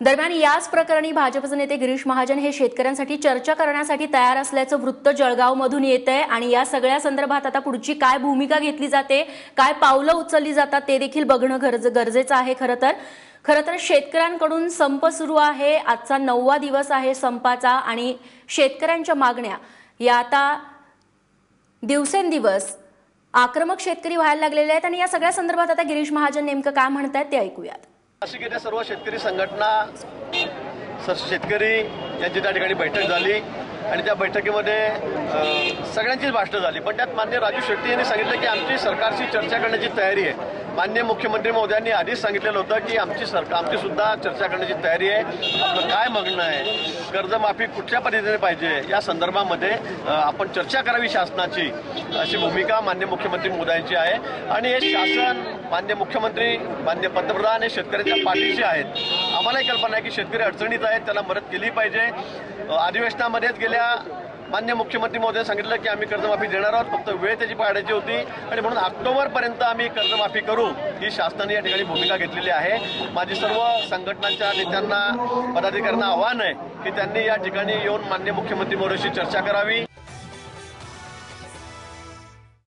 दरम्यान याच प्रकरणी भाजपचे नेते गिरीश महाजन हे शेतकऱ्यांसाठी चर्चा करण्यासाठी तयार असल्याचं वृत्त जळगावमधून येत आहे आणि या सगळ्या संदर्भात आता पुढची काय भूमिका घेतली जाते काय पावलं उचलली जातात ते देखील बघणं गरज गरजेचं आहे खरं तर. खरं तर शेतकऱ्यांकडून संप सुरू आहे आजचा नववा दिवस आहे संपाचा आणि शेतकऱ्यांच्या मागण्या. या आता दिवसेंदिवस आक्रमक शेतकरी व्हायला लागलेले आहेत आणि या सगळ्या संदर्भात आता गिरीश महाजन नेमकं काय म्हणतात ते ऐकूयात. नाशिक येथे सर्व शेतकरी संघटना शेतकरी यांची त्या ठिकाणी बैठक झाली आणि त्या बैठकीमध्ये सगळ्यांचीच भाषणं झाली. पण त्यात मान्य राजू शेट्टी यांनी सांगितलं की आमची सरकारशी चर्चा करण्याची तयारी आहे. मान्य मुख्यमंत्री महोदयांनी आधीच सांगितलेलं होतं की आमची सरकार आमची सुद्धा चर्चा करण्याची तयारी आहे. आपलं काय मागणं आहे? कर्जमाफी कुठल्या पद्धतीने पाहिजे? या संदर्भामध्ये आपण चर्चा करावी शासनाची अशी भूमिका मान्य मुख्यमंत्री मोदयांची आहे. आणि हे शासन मान्य मुख्यमंत्री मान्य पंतप्रधान हे शेतकऱ्यांच्या पाठीशी आहेत. आम्हालाही कल्पना आहे की शेतकरी अडचणीत आहेत त्याला मदत केली पाहिजे. अधिवेशनामध्येच गेल्या मान्य मुख्यमंत्री महोदय सांगितलं की आम्ही कर्जमाफी देणार आहोत फक्त वेळ त्याची पाडायची होती. आणि म्हणून ऑक्टोबरपर्यंत आम्ही कर्जमाफी करू ही शासनाने या ठिकाणी भूमिका घेतलेली आहे. माझी सर्व संघटनांच्या नेत्यांना पदाधिकाऱ्यांना आव्हान आहे की त्यांनी या ठिकाणी येऊन मान्य मुख्यमंत्री महोदयाशी चर्चा करावी.